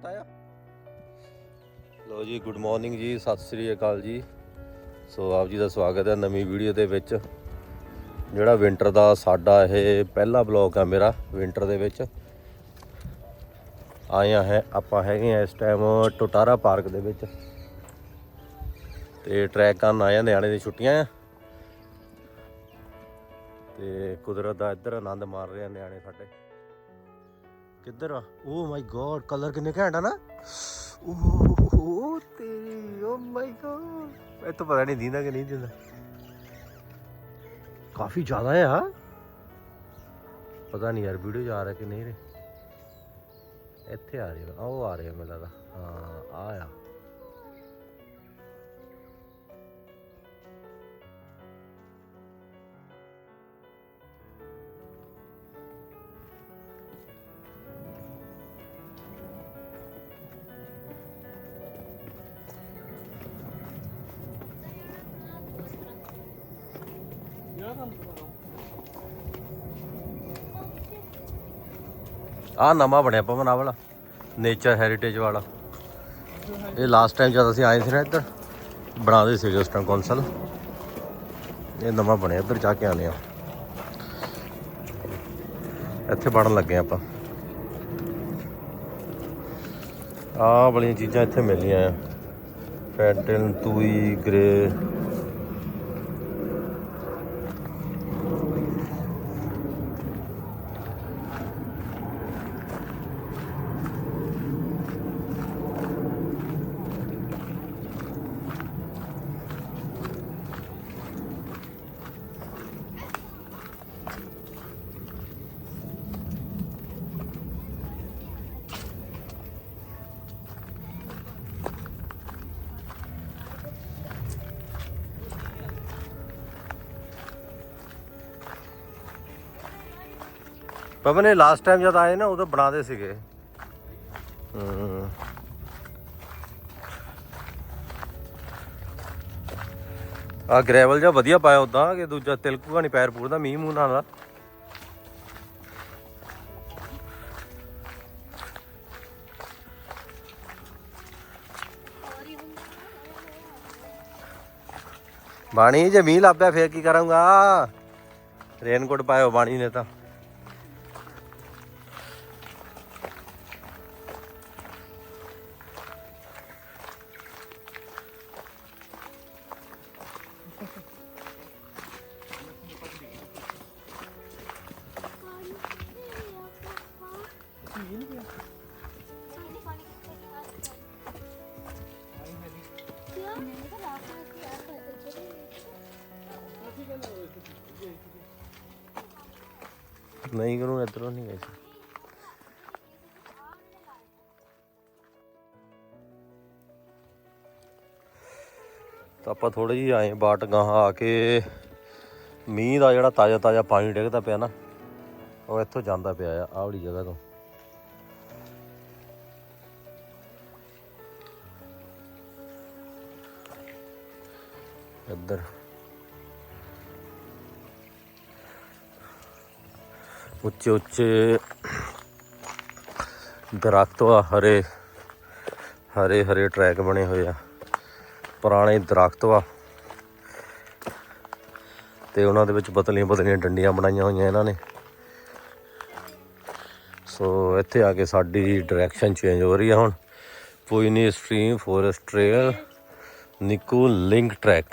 ਸੁੱਤਾ ਆ। ਲੋ ਜੀ ਗੁੱਡ ਮਾਰਨਿੰਗ ਜੀ, ਸਤਿ ਸ੍ਰੀ ਅਕਾਲ ਜੀ। ਸੋ ਆਪ ਜੀ ਦਾ ਸਵਾਗਤ ਹੈ ਨਵੀਂ ਵੀਡੀਓ ਦੇ ਵਿੱਚ। ਜਿਹੜਾ ਵਿੰਟਰ ਦਾ ਸਾਡਾ ਇਹ ਪਹਿਲਾ ਬਲੌਗ ਆ ਮੇਰਾ ਵਿੰਟਰ ਦੇ ਵਿੱਚ। ਆਇਆ ਹੈ, ਆਪਾਂ ਹੈਗੇ ਆ ਇਸ ਟਾਈਮ ਟੋਟਾਰਾ ਪਾਰਕ ਦੇ ਵਿੱਚ। ਤੇ ਟਰੈਕ ਕਰਨ ਆਏ ਆ, ਨਿਆਣੇ ਦੀ ਛੁੱਟੀਆਂ ਆ। ਤੇ ਕੁਦਰਤ ਦਾ ਇੱਧਰ ਆਨੰਦ ਮਾਰ ਰਹੇ ਆ ਨਿਆਣੇ ਸਾਡੇ। ਕਿੱਧਰ ਆ? ਓ ਮਾਈ ਗੋਡ ਕਲਰ ਕਿੰਨੇ ਘੈਂਟ ਆ ਨਾ? ਓ ਤੇਰੀ ਓ ਮਾਈ ਗॉड ਇਹ ਤਾਂ ਪਤਾ ਨਹੀਂ ਦਿੰਦਾ ਕਿ ਨਹੀਂ ਦਿੰਦਾ। ਕਾਫੀ ਜ਼ਿਆਦਾ ਆ। ਪਤਾ ਨਹੀਂ ਯਾਰ ਵੀਡੀਓ ਜਾ ਰਿਹਾ ਕਿ ਨਹੀਂ ਰੇ ਇੱਥੇ ਆ ਰਹੀ ਆ ਉਹ ਆ ਰਹੀ ਮੈਨੂੰ ਲੱਗਦਾ। ਹਾਂ, ਆ ਆ। ਆ ਨਵਾਂ ਬਣਿਆ ਪਵਨ ਆਹ ਵਾਲਾ ਨੇਚਰ ਹੈਰੀਟੇਜ ਵਾਲਾ। ਇਹ ਲਾਸਟ ਟਾਈਮ ਜਦ ਅਸੀਂ ਆਏ ਸੀ ਨਾ ਇੱਧਰ ਬਣਾਦੇ ਸੀਗੇ ਉਸ ਟਾਈਮ ਕੌਂਸਲ ਇਹ ਨਵਾਂ ਬਣਿਆ, ਇੱਧਰ ਜਾ ਕੇ ਆਨੇ ਆ ਇੱਥੇ ਬਣਨ ਲੱਗੇ ਆਪਾਂ। ਆਹ ਵਾਲੀਆਂ ਚੀਜ਼ਾਂ ਇੱਥੇ ਮਿਲੀਆਂ ਆ। ਪੈਟਰਨ ਤੂਈ ਗ੍ਰੇ ਪਵਨ ਇਹ ਲਾਸਟ ਟਾਈਮ ਜਦ ਆਏ ਨਾ, ਉਦੋਂ ਬਣਾਦੇ ਸੀਗੇ। ਆ ਗ੍ਰੈਵਲ ਜਿਹਾ ਵਧੀਆ ਪਾਇਆ ਉਦਾਂ ਕਿ ਦੂਜਾ ਤਿਲਕੂਗਾ ਨਹੀਂ ਪੈਰ ਦਾ, ਮੀਂਹ ਮੂੰਹ ਨਾਲ ਬਾਣੀ ਜੇ ਮੀਂਹ ਲੱਭਿਆ, ਫੇਰ ਕੀ ਕਰਾਂਗਾ? ਰੇਨਕੋਟ ਪਾਇਓ ਬਾਣੀ ਨੇ ਤਾਂ। ਨਹੀਂ ਕਰੂੰ, ਇਧਰੋਂ ਨਹੀਂ ਗਏ ਤਾਂ ਆਪਾਂ ਥੋੜੇ ਜਿਹੀ ਆਏ, ਬਾਟ ਗਾਹਾਂ ਆ ਕੇ ਮੀਂਹ ਦਾ ਜਿਹੜਾ ਤਾਜ਼ਾ ਤਾਜ਼ਾ ਪਾਣੀ ਡਿੱਗਦਾ ਪਿਆ ਨਾ, ਉਹ ਇੱਥੋਂ ਜਾਂਦਾ ਪਿਆ ਆ, ਆਹ ਵਾਲੀ ਜਗ੍ਹਾ ਤੋਂ। ਇੱਧਰ। ਉੱਚੇ ਉੱਚੇ ਦਰਖਤ ਆ, ਹਰੇ ਹਰੇ ਹਰੇ ਟਰੈਕ ਬਣੇ ਹੋਏ ਆ। ਪੁਰਾਣੇ ਦਰਖਤ ਆ। ਤੇ ਉਹਨਾਂ ਦੇ ਵਿੱਚ ਪਤਲੀਆਂ ਪਤਲੀਆਂ ਡੰਡੀਆਂ ਬਣਾਈਆਂ ਹੋਈਆਂ ਇਹਨਾਂ ਨੇ। ਸੋ ਇੱਥੇ ਆ ਕੇ ਸਾਡੀ ਡਾਇਰੈਕਸ਼ਨ ਚੇਂਜ ਹੋ ਰਹੀ ਆ ਹੁਣ। ਪੁਇਨੀ ਸਟ੍ਰੀਮ ਫੋਰੈਸਟ ਟ੍ਰੇਲ ਨਿਕੂ ਲਿੰਕ ਟਰੈਕ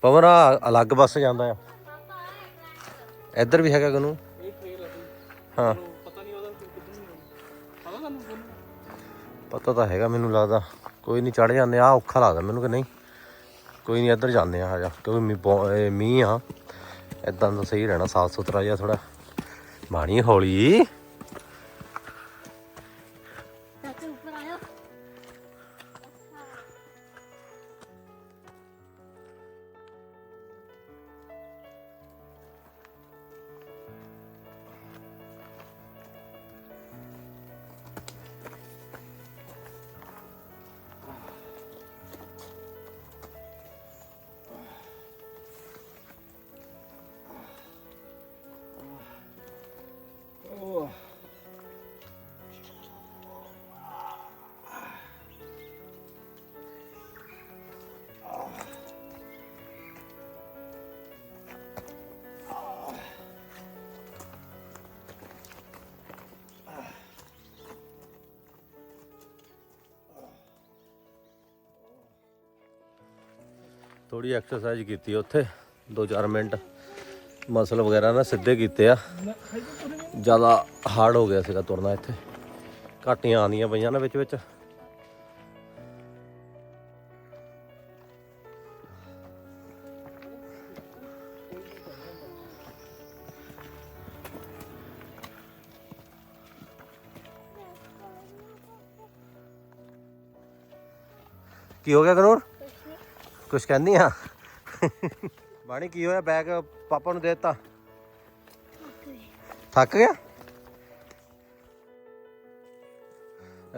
ਪਵਨ ਆ ਅਲੱਗ ਬੱਸ ਜਾਂਦਾ ਆ। ਇੱਧਰ ਵੀ ਹੈਗਾ ਗਨੂੰ ਹਾਂ। ਪਤਾ ਤਾਂ ਹੈਗਾ ਮੈਨੂੰ ਲੱਗਦਾ। ਕੋਈ ਨਹੀਂ ਚੜ ਜਾਂਦੇ ਆ ਔਖਾ ਲੱਗਦਾ ਮੈਨੂੰ ਕਿ ਨਹੀਂ। ਕੋਈ ਨਹੀਂ ਇੱਧਰ ਜਾਂਦੇ ਆ ਜਾ। ਕਿਉਂਕਿ ਮੀਂਹ ਆ। ਇਦਾਂ ਤਾਂ ਸਹੀ ਰਹਿਣਾ ਸਾਫ਼ ਸੁਥਰਾ ਜਿਹਾ ਥੋੜਾ ਬਾਣੀ ਹੌਲੀ। ਥੋੜੀ ਐਕਸਰਸਾਈਜ਼ ਕੀਤੀ ਉੱਥੇ 2-4 ਮਿੰਟ। ਮਸਲ ਵਗੈਰਾ ਨਾ ਸਿੱਧੇ ਕੀਤੇ ਆ। ਜ਼ਿਆਦਾ ਹਾਰਡ ਹੋ ਗਿਆ ਸੀਗਾ ਤੁਰਨਾ ਇੱਥੇ। ਘਾਟੀਆਂ ਆਉਂਦੀਆਂ ਪਈਆਂ ਨਾ ਵਿੱਚ ਵਿੱਚ। ਕੀ ਹੋ ਗਿਆ ਗਨੂਰ ਕੁਛ ਕਹਿੰਦੀ ਆ। ਬਾਣੀ ਕੀ ਹੋਇਆ? ਬੈਗ ਪਾਪਾ ਨੂੰ ਦੇ ਦਿੱਤਾ। ਥੱਕ ਗਿਆ?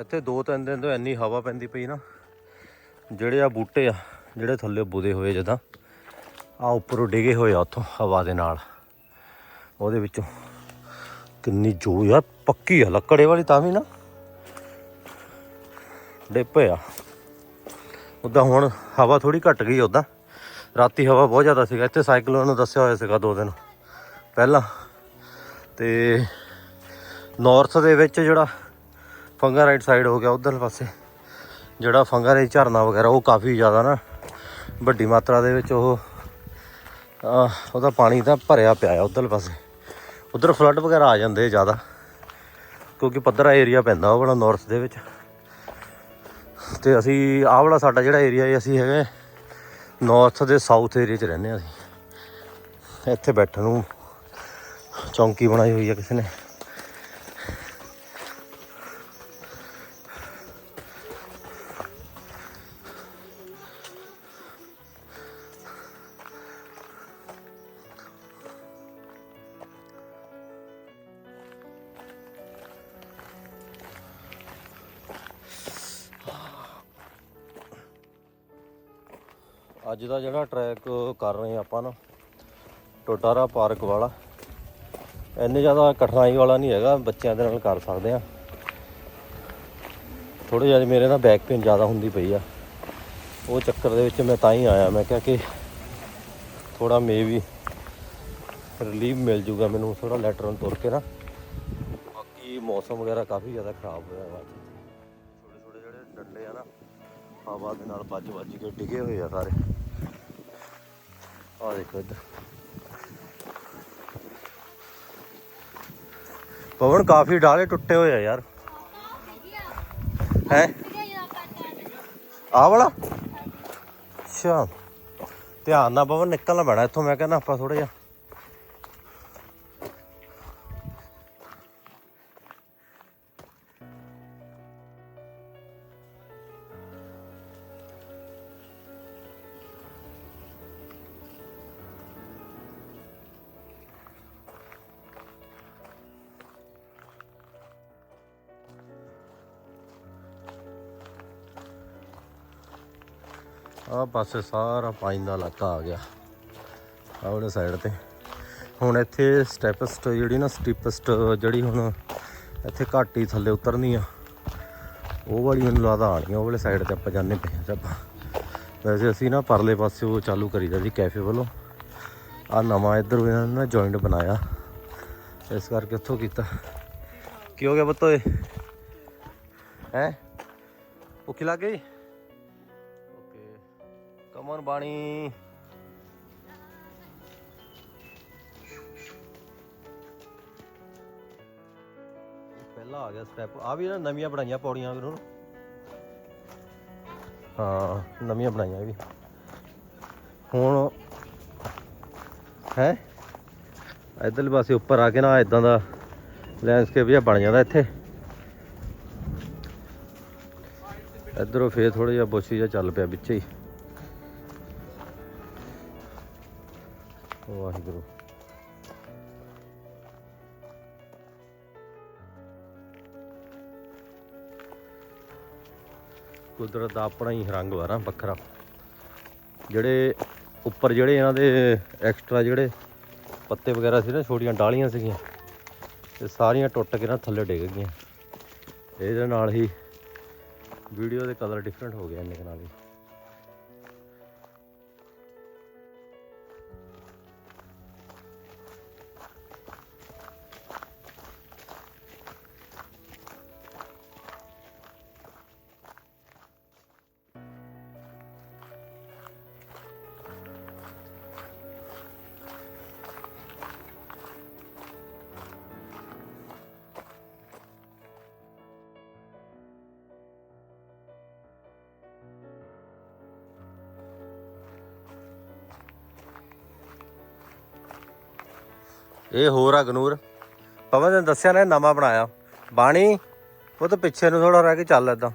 ਇੱਥੇ ਦੋ ਤਿੰਨ ਦਿਨ ਤੋਂ ਇੰਨੀ ਹਵਾ ਪੈਂਦੀ ਪਈ ਨਾ। ਜਿਹੜੇ ਆ ਬੂਟੇ ਆ, ਜਿਹੜੇ ਥੱਲੇ ਬੁਦੇ ਹੋਏ ਜਦਾਂ ਆ ਉੱਪਰੋਂ ਡਿਗੇ ਹੋਏ ਆ ਉੱਥੋਂ ਹਵਾ ਦੇ ਨਾਲ। ਉਹਦੇ ਵਿੱਚੋਂ ਕਿੰਨੀ ਜੋ ਯਾਰ ਪੱਕੀ ਆ, ਲੱਕੜੇ ਵਾਲੀ ਤਾਂ ਵੀ ਨਾ। ਡਿੱਪੇ ਆ। ਉਦਾਂ ਹੁਣ ਹਵਾ ਥੋੜੀ ਘਟ ਗਈ ਉਦਾਂ। ਰਾਤੀ ਹਵਾ ਬਹੁਤ ਜ਼ਿਆਦਾ ਸੀਗਾ। ਇੱਥੇ ਸਾਈਕਲੋਨ ਨੂੰ ਦੱਸਿਆ ਹੋਇਆ ਸੀਗਾ ਦੋ ਦਿਨ ਪਹਿਲਾਂ। ਤੇ ਨਾਰਥ ਦੇ ਵਿੱਚ ਜਿਹੜਾ ਫੰਗਾ ਰਾਈਟ ਸਾਈਡ ਹੋ ਗਿਆ ਉਧਰ ਪਾਸੇ, ਜਿਹੜਾ ਫੰਗਾ ਰਾਈਟ ਝਰਨਾ ਵਗੈਰਾ, ਉਹ ਕਾਫੀ ਜ਼ਿਆਦਾ ਨਾ ਵੱਡੀ ਮਾਤਰਾ ਦੇ ਵਿੱਚ ਉਹ ਉਹਦਾ ਪਾਣੀ ਤਾਂ ਭਰਿਆ ਪਿਆ ਆ ਉਧਰ ਪਾਸੇ। ਉਧਰ ਫਲੱਡ ਵਗੈਰਾ ਆ ਜਾਂਦੇ ਜ਼ਿਆਦਾ, ਕਿਉਂਕਿ ਪੱਧਰਾ ਏਰੀਆ ਪੈਂਦਾ ਉਹ ਵਾਲਾ ਨਾਰਥ ਦੇ ਵਿੱਚ। ਤੇ ਅਸੀਂ ਆਹ ਵਾਲਾ ਸਾਡਾ ਜਿਹੜਾ ਏਰੀਆ ਹੈ, ਅਸੀਂ ਹੈਗੇ ਨਾਰਥ ਦੇ ਸਾਊਥ ਏਰੀਆ 'ਚ ਰਹਿੰਦੇ ਹਾਂ ਅਸੀਂ। ਇੱਥੇ ਬੈਠਣ ਨੂੰ ਚੌਂਕੀ ਬਣਾਈ ਹੋਈ ਆ ਕਿਸੇ ਨੇ। ਅੱਜ ਦਾ ਜਿਹੜਾ ਟਰੈਕ ਕਰ ਰਹੇ ਹਾਂ ਆਪਾਂ ਨਾ ਟੋਟਾਰਾ ਪਾਰਕ ਵਾਲਾ, ਇੰਨੇ ਜ਼ਿਆਦਾ ਕਠਿਨਾਈ ਵਾਲਾ ਨਹੀਂ ਹੈਗਾ, ਬੱਚਿਆਂ ਦੇ ਨਾਲ ਕਰ ਸਕਦੇ ਆ ਥੋੜੇ ਜਿਹਾ ਮੇਰੇ ਨਾ ਬੈਕ ਪੇਨ ਜ਼ਿਆਦਾ ਹੁੰਦੀ ਪਈ ਆ। ਉਹ ਚੱਕਰ ਦੇ ਵਿੱਚ ਮੈਂ ਤਾਂ ਹੀ ਆਇਆ, ਮੈਂ ਕਿਹਾ ਕਿ ਥੋੜਾ ਮੇ ਵੀ ਰਿਲੀਫ ਮਿਲ ਜੂਗਾ ਮੈਨੂੰ ਥੋੜਾ ਲੈਟਰ ਨੂੰ ਤੁਰ ਕੇ ਨਾ। ਬਾਕੀ ਮੌਸਮ ਵਗੈਰਾ ਕਾਫੀ ਜ਼ਿਆਦਾ ਖਰਾਬ ਹੋਇਆ ਵਾ। ਛੋਟੇ ਛੋਟੇ ਜਿਹੜੇ ਡੰਡੇ ਆ ਨਾ, ਹਵਾ ਦੇ ਨਾਲ ਵੱਜ ਵੱਜ ਕੇ ਡਿੱਗੇ ਹੋਏ ਆ ਸਾਰੇ। ਆ ਦੇਖੋ ਇੱਧਰ। ਪਵਨ ਕਾਫੀ ਡਾਲੇ ਟੁੱਟੇ ਹੋਏ ਆ ਯਾਰ। ਹੈ? ਆ ਵਾਲਾ? ਅੱਛਾ। ਧਿਆਨ ਨਾਲ ਪਵਨ ਨਿਕਲਣਾ ਪੈਣਾ ਇੱਥੋਂ, ਮੈਂ ਕਹਿੰਦਾ ਆਪਾਂ ਥੋੜਾ ਜਿਹਾ ਆਹ ਪਾਸੇ ਸਾਰਾ ਪਾਣੀ ਦਾ ਇਲਾਕਾ ਆ ਗਿਆ। ਆਹ ਵਾਲੇ ਸਾਈਡ ਤੇ। ਹੁਣ ਇੱਥੇ ਸਟੈਪਸਟ ਜਿਹੜੀ ਨਾ ਸਟੀਪਸਟ ਜਿਹੜੀ ਹੁਣ ਇੱਥੇ ਘੱਟ ਹੀ ਥੱਲੇ ਉਤਰਨੀ ਆ। ਉਹ ਵਾਲੀ ਮੈਨੂੰ ਲੱਗਦਾ ਆਣੀ ਉਹ ਵਾਲੇ ਸਾਈਡ ਤੇ ਆਪਾਂ ਜਾਂਦੇ ਪਏ ਹਾਂ ਆਪਾਂ। ਵੈਸੇ ਅਸੀਂ ਨਾ ਪਰਲੇ ਪਾਸੇ ਉਹ ਚਾਲੂ ਕਰੀਦਾ ਜੀ ਕੈਫੇ ਵੱਲੋਂ। ਆ ਨਵਾਂ ਇੱਧਰ ਇਹਨਾਂ ਨੇ ਨਾ ਜੁਆਇੰਟ ਬਣਾਇਆ। ਇਸ ਕਰਕੇ ਉੱਥੋਂ ਕੀਤਾ। ਕੀ ਹੋ ਗਿਆ ਬੱਤੋਏ ਹੈ? ਭੁੱਖ ਲੱਗ ਗਈ? ਕਮਨ ਬਾਣੀ। ਪਹਿਲਾ ਆ ਗਿਆ ਸਟੈਪ ਆ ਵੀ ਨਾ ਨਵੀਆਂ ਬਣਾਈਆਂ ਪੌੜੀਆਂ ਵੀਰੋਂ ਹਾਂ, ਨਵੀਆਂ ਬਣਾਈਆਂ ਇਹ ਵੀ। ਹੁਣ ਹੈ? ਇਧਰਲੇ ਪਾਸੇ ਉੱਪਰ ਆ ਕੇ ਨਾ ਇਦਾਂ ਦਾ ਲੈਂਡਸਕੇਪ ਜਿਹਾ ਬਣ ਜਾਂਦਾ ਇੱਥੇ। ਇਧਰੋਂ ਫੇਰ ਥੋੜਾ ਜਿਹਾ ਬੋਸੀ ਜਿਹਾ ਚੱਲ ਪਿਆ ਵਿੱਚੇ ਹੀ। ਵਾਹਿਗੁਰੂ। ਕੁਦਰਤ ਦਾ ਆਪਣਾ ਹੀ ਰੰਗ ਵਾ ਨਾ ਵੱਖਰਾ। ਜਿਹੜੇ ਉੱਪਰ ਜਿਹੜੇ ਇਹਨਾਂ ਦੇ ਐਕਸਟਰਾ ਜਿਹੜੇ ਪੱਤੇ ਵਗੈਰਾ ਸੀ ਨਾ, ਛੋਟੀਆਂ ਡਾਲੀਆਂ ਸੀਗੀਆਂ, ਤੇ ਸਾਰੀਆਂ ਟੁੱਟ ਕੇ ਨਾ ਥੱਲੇ ਡਿੱਗ ਗਈਆਂ। ਇਹਦੇ ਨਾਲ ਹੀ ਵੀਡੀਓ ਦੇ ਕਲਰ ਡਿਫਰੈਂਟ ਹੋ ਗਿਆ ਇੰਨੇ ਕੁ ਨਾਲ ਹੀ। ਇਹ ਹੋਰ ਆ ਗਨੂਰ। ਪਵਨ ਨੇ ਦੱਸਿਆ ਨਾ ਇਹ ਨਵਾਂ ਬਣਾਇਆ। ਬਾਣੀ, ਉਹ ਤਾਂ ਪਿੱਛੇ ਨੂੰ ਥੋੜਾ ਰਹਿ ਕੇ ਚੱਲ ਏਦਾਂ।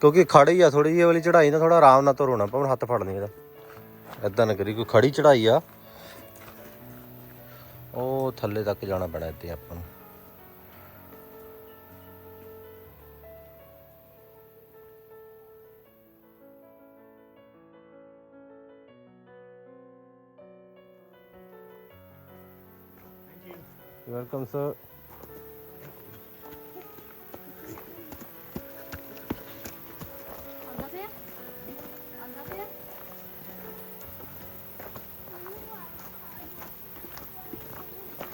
ਕਿਉਂਕਿ ਖੜੀ ਆ ਥੋੜੀ ਜਿਹੀ, ਇਹ ਵਾਲੀ ਚੜਾਈ ਨਾ ਥੋੜਾ ਆਰਾਮ ਨਾਲ ਤੁਰੋਣਾ ਪਵਨ ਹੱਥ ਫੜਨੀ ਇਹਦਾ। ਏਦਾਂ ਨਾ ਕਰੀ, ਕੋਈ ਖੜੀ ਚੜਾਈ ਆ। ਉਹ ਥੱਲੇ ਤੱਕ ਜਾਣਾ ਪੈਣਾ ਇੱਥੇ ਆਪਾਂ ਨੂੰ। ਵੈਲਕਮ ਸਰ ਆਂਦਾ ਪਿਆ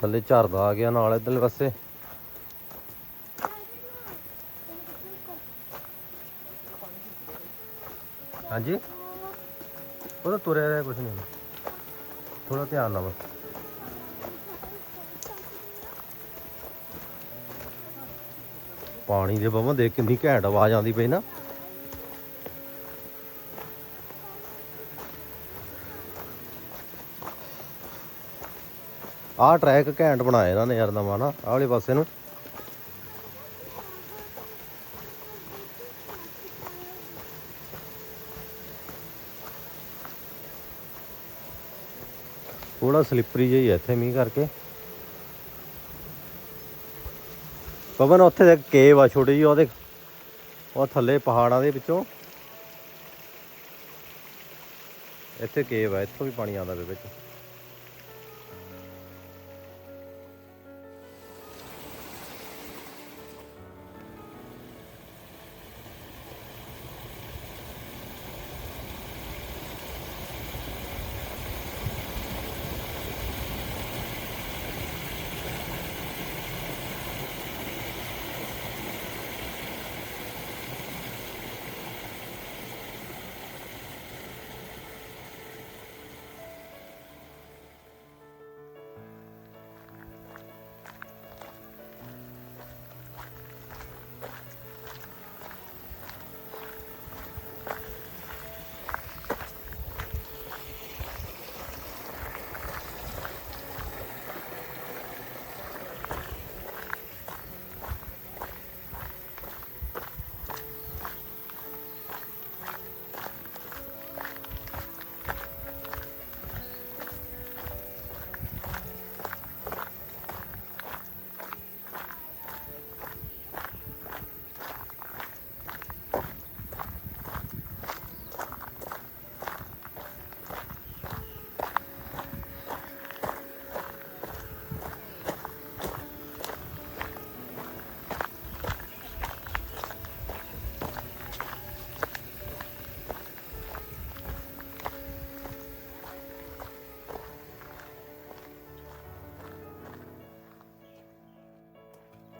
ਥੱਲੇ ਝਰਦਾ ਆ ਗਿਆ ਨਾਲ ਇਧਰਲੇ ਪਾਸੇ। ਹਾਂਜੀ? ਉਹ ਤਾਂ ਤੁਰਿਆ ਰਿਹਾ ਕੁਛ ਨਹੀਂ। ਥੋੜਾ ਧਿਆਨ ਨਾਲ ਬਸ। ਪਾਣੀ ਦੇ ਬਵਾਂ ਦੇਖ ਕਿੰਨੀ ਘੈਂਟ ਆਵਾਜ਼ ਆਉਂਦੀ ਪਈ ਨਾ। ਆਹ ਟਰੈਕ ਘੈਂਟ ਬਣਾਇਆ ਇਹਨਾਂ ਨੇ ਯਾਰ ਨਵਾਂ ਨਾ, ਆਹ ਵਾਲੇ ਪਾਸੇ ਨੂੰ। ਥੋੜਾ ਸਲਿੱਪਰੀ ਜਿਹਾ ਹੀ ਹੈ ਇੱਥੇ ਮੀਂਹ ਕਰਕੇ। ਪਵਨ ਉੱਥੇ ਦੇ ਕੇਵ ਆ ਛੋਟੀ ਜਿਹੀ, ਉਹਦੇ ਉਹ ਥੱਲੇ ਪਹਾੜਾਂ ਦੇ ਵਿੱਚੋਂ। ਇੱਥੇ ਕੇਵ ਆ, ਇੱਥੋਂ ਵੀ ਪਾਣੀ ਆਉਂਦਾ ਵੇ ਵਿੱਚ।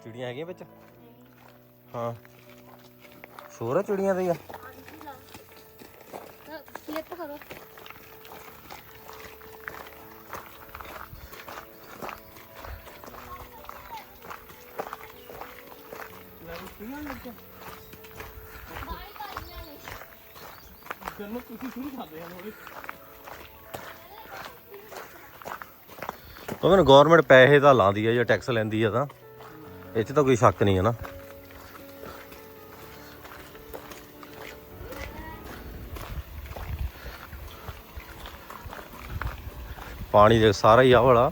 ਚਿੜੀਆਂ ਹੈਗੀਆਂ ਵਿੱਚ? ਹਾਂ। ਸ਼ੋਰ ਆ ਚਿੜੀਆਂ ਦੇ ਆ। ਕਲਿੱਪ ਕਰੋ। ਤੁਸੀਂ ਸ਼ੁਰੂ ਕਰਦੇ ਹਨ ਉਹਦੇ ਪਵਨ ਗਵਰਨਮੈਂਟ ਪੈਸੇ ਤਾਂ ਲਾਉਂਦੀ ਆ ਜਾਂ ਟੈਕਸ ਲੈਂਦੀ ਆ ਤਾਂ। ਇਹ 'ਚ ਤਾਂ ਕੋਈ ਸ਼ੱਕ ਨਹੀਂ ਹੈ ਨਾ। ਪਾਣੀ ਦੇ ਸਾਰਾ ਹੀ ਆ ਵਾਲਾ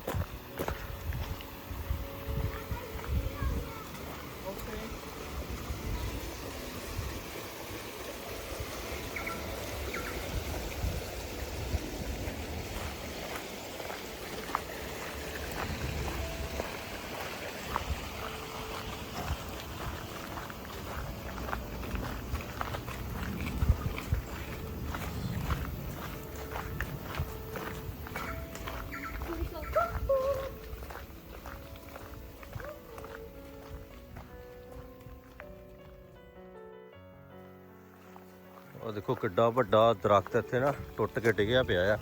ਦੇਖੋ ਕਿੱਡਾ ਵੱਡਾ ਦਰਖਤ ਇੱਥੇ ਨਾ ਟੁੱਟ ਕੇ ਡਿੱਗਿਆ ਪਿਆ ਆ।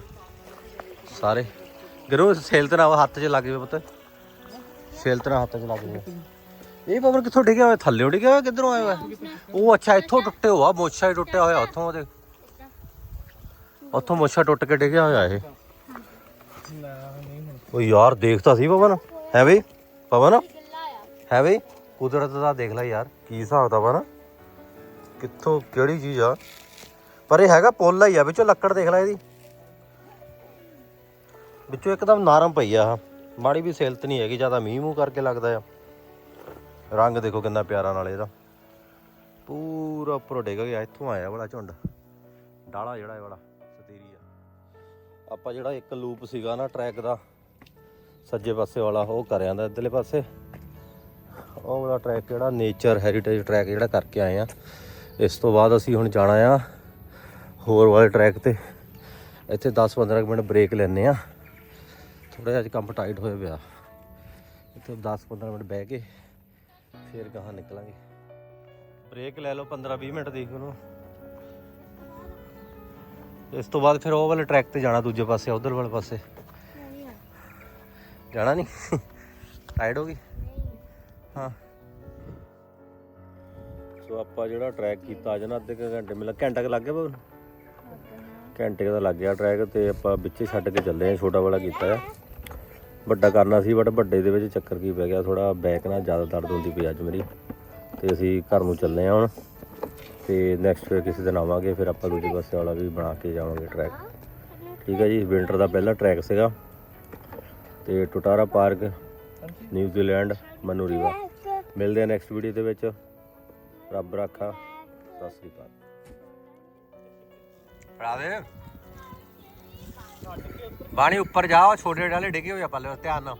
ਸਾਰੇ। ਗਰੂ ਸੇਲਤ ਨਾਲ ਹੱਥ 'ਚ ਲੱਗ ਜਾਵੇ ਪੁੱਤ। ਸੇਲਤ ਨਾਲ ਹੱਥ 'ਚ ਲੱਗ ਜਾਵੇ। ਇਹ ਪਵਨ ਕਿੱਥੋਂ ਡਿੱਗਿਆ ਹੋਇਆ? ਥੱਲੇ ਡਿੱਗਿਆ ਹੋਇਆ, ਕਿੱਧਰੋਂ ਆਇਆ ਹੋਇਆ? ਉਹ ਅੱਛਾ, ਇੱਥੋਂ ਟੁੱਟੇ ਹੋਆ, ਮੋਛਾ ਹੀ ਟੁੱਟਿਆ ਹੋਇਆ ਉੱਥੋਂ ਉਹਦੇ। ਉੱਥੋਂ ਮੋਛਾ ਟੁੱਟ ਕੇ ਡਿੱਗਿਆ ਹੋਇਆ ਇਹ। ਉਹ ਯਾਰ ਦੇਖਤਾ ਸੀ ਪਵਨ। ਹੈ ਬਈ? ਪਵਨ? ਗਿੱਲਾ ਹੈ ਬਈ? ਕੁਦਰਤ ਦਾ ਦੇਖ ਲੈ ਯਾਰ, ਕੀ ਹਿਸਾਬ ਦਾ ਵਾ ਨਾ। ਕਿੱਥੋਂ, ਕਿਹੜੀ ਚੀਜ਼ ਆ? ਪਰ ਇਹ ਹੈਗਾ ਪੁੱਲ ਹੀ ਆ, ਵਿੱਚੋਂ ਲੱਕੜ ਦੇਖ ਲੈ ਇਹਦੀ। ਵਿੱਚੋਂ ਇੱਕਦਮ ਨਰਮ ਪਈ ਆ ਆਹ। ਮਾੜੀ ਵੀ ਸਿਲਤ ਨਹੀਂ ਹੈਗੀ, ਜ਼ਿਆਦਾ ਮੀਂਹ ਮੂੰਹ ਕਰਕੇ ਲੱਗਦਾ ਆ। ਰੰਗ ਦੇਖੋ ਕਿੰਨਾ ਪਿਆਰਾ ਨਾਲ ਇਹਦਾ। ਪੂਰਾ ਉੱਪਰੋਂ ਡਿੱਗ ਗਿਆ, ਇੱਥੋਂ ਆਇਆ ਵਾਲਾ ਝੁੰਡ। ਡਾਲਾ ਜਿਹੜਾ ਇਹ ਵਾਲਾ, ਸਤੀਰੀ ਆ। ਆਪਾਂ ਜਿਹੜਾ ਇੱਕ ਲੂਪ ਸੀਗਾ ਨਾ ਟਰੈਕ ਦਾ, ਸੱਜੇ ਪਾਸੇ ਵਾਲਾ, ਉਹ ਕਰ ਆਂਦਾ ਇਧਰਲੇ ਪਾਸੇ। ਉਹ ਵਾਲਾ ਟਰੈਕ ਜਿਹੜਾ ਨੇਚਰ ਹੈਰੀਟੇਜ ਟਰੈਕ ਜਿਹੜਾ ਕਰਕੇ ਆਏ ਆ। ਇਸ ਤੋਂ ਬਾਅਦ ਅਸੀਂ ਹੁਣ ਜਾਣਾ ਆ ਹੋਰ ਵਾਲੇ ਟਰੈਕ ਤੇ। ਇੱਥੇ 10-15 ਮਿੰਟ ਬ੍ਰੇਕ ਲੈਣੇ ਆ ਥੋੜਾ ਜਿਹਾ ਕੰਮ ਟਾਈਟ ਹੋਇਆ ਪਿਆ। ਇੱਥੇ 10-15 ਮਿੰਟ ਬਹਿ ਕੇ ਫਿਰ ਗਾਹਾਂ ਨਿਕਲਾਂਗੇ। ਬ੍ਰੇਕ ਲੈ ਲਓ 15-20 ਮਿੰਟ ਦੀ ਉਹਨੂੰ। ਇਸ ਤੋਂ ਬਾਅਦ ਫਿਰ ਉਹ ਵਾਲੇ ਟਰੈਕ ਤੇ ਜਾਣਾ ਦੂਜੇ ਪਾਸੇ, ਉਧਰ ਵਾਲੇ ਪਾਸੇ। ਜਾਣਾ ਨਹੀਂ? ਟਾਈਟ ਹੋ ਗਈ? ਹਾਂ। ਸੋ ਆਪਾਂ ਜਿਹੜਾ ਟਰੈਕ ਕੀਤਾ ਅੱਜ ਨਾ ਅੱਧੇ ਕੁ ਘੰਟੇ ਮਿਲ ਘੰਟਾ ਕੁ ਲੱਗ ਗਿਆ ਬਾਬੂ ਘੰਟੇ ਦਾ ਲੱਗ ਗਿਆ ਟਰੈਕ ਤੇ, ਆਪਾਂ ਵਿੱਚੇ ਛੱਡ ਕੇ ਚੱਲੇ ਆ ਛੋਟਾ ਵਾਲਾ ਕੀਤਾ ਆ ਵੱਡਾ ਕਰਨਾ ਸੀ ਬਟ ਵੱਡੇ ਦੇ ਵਿੱਚ ਚੱਕਰ ਕੀ ਪੈ ਗਿਆ ਥੋੜਾ ਬੈਕ ਨਾਲ ਜ਼ਿਆਦਾ ਦਰਦ ਹੁੰਦੀ ਪਈ ਅੱਜ ਮੇਰੀ। ਤੇ ਅਸੀਂ ਘਰ ਨੂੰ ਚੱਲੇ ਆ ਹੁਣ। ਤੇ ਨੈਕਸਟ ਫਿਰ ਕਿਸੇ ਦਿਨ ਆਵਾਂਗੇ, ਫਿਰ ਆਪਾਂ ਦੂਜੇ ਪਾਸੇ ਵਾਲਾ ਵੀ ਬਣਾ ਕੇ ਜਾਵਾਂਗੇ ਟਰੈਕ ਠੀਕ ਹੈ ਜੀ ਵਿੰਟਰ ਦਾ ਪਹਿਲਾ ਟਰੈਕ ਸੀਗਾ। ਤੇ ਟੁਟਾਰਾ ਪਾਰਕ ਨਿਊਜ਼ੀਲੈਂਡ ਮਨੂਰੀਵਾ ਮਿਲਦੇ ਆ ਨੈਕਸਟ ਵੀਡੀਓ ਦੇ ਵਿੱਚ। ਰੱਬ ਰਾਖਾ, ਸਤਿ ਸ੍ਰੀ ਅਕਾਲ। ਫੜਾ ਦੇ ਬਾਣੀ ਉੱਪਰ ਜਾਓ ਛੋਟੇ ਡਾਲੇ ਡਿੱਗੇ ਹੋਏ ਆ ਪੱਲੇ ਧਿਆਨ ਨਾਲ।